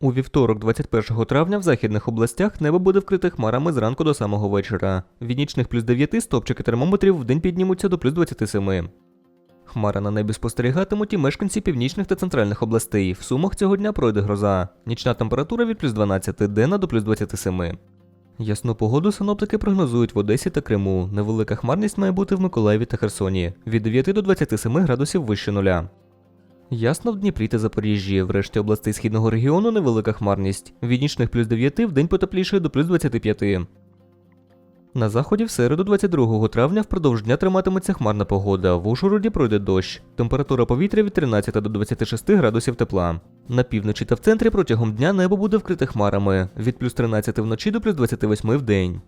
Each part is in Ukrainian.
У вівторок, 21 травня, в західних областях небо буде вкрите хмарами зранку до самого вечора. Від нічних плюс 9 стопчики термометрів вдень піднімуться до плюс 27. Хмара на небі спостерігатимуть і мешканці північних та центральних областей. В сумах цього дня пройде гроза. Нічна температура від плюс 12, денна до плюс 27. Ясну погоду синоптики прогнозують в Одесі та Криму. Невелика хмарність має бути в Миколаєві та Херсоні від 9 до 27 градусів вище нуля. Ясно в Дніпрі та Запоріжжі. В решті областей східного регіону невелика хмарність. Від нічних плюс 9 в день потеплішає до плюс 25. На заході в середу 22 травня впродовж дня триматиметься хмарна погода. В Ужгороді пройде дощ. Температура повітря від 13 до 26 градусів тепла. На півночі та в центрі протягом дня небо буде вкрите хмарами від плюс 13 вночі до плюс 28 в день.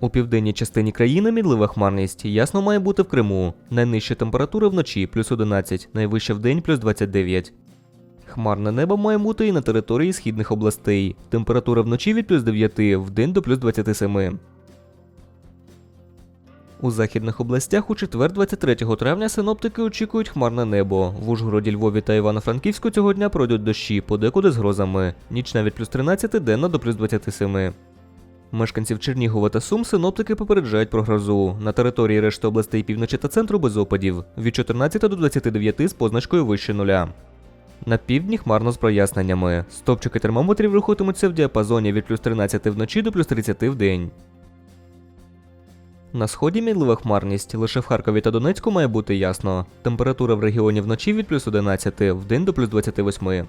У південній частині країни мінлива хмарність. Ясно має бути в Криму. Найнижча температура вночі плюс 11, найвища в день плюс 29. Хмарне небо має бути і на території східних областей. Температура вночі від плюс 9, в день до плюс 27. У західних областях у четвер 23 травня синоптики очікують хмарне небо. В Ужгороді, Львові та Івано-Франківську цього дня пройдуть дощі, подекуди з грозами. Нічна від плюс 13, денна до плюс 27. Мешканців Чернігова та Сум синоптики попереджають про грозу. На території решти областей півночі та центру без опадів. Від 14 до 29 з позначкою вище нуля. На півдні хмарно з проясненнями. Стопчики термометрів рухатимуться в діапазоні від плюс 13 вночі до плюс 30 в день. На сході мінлива хмарність. Лише в Харкові та Донецьку має бути ясно. Температура в регіоні вночі від плюс 11, в день до плюс 28.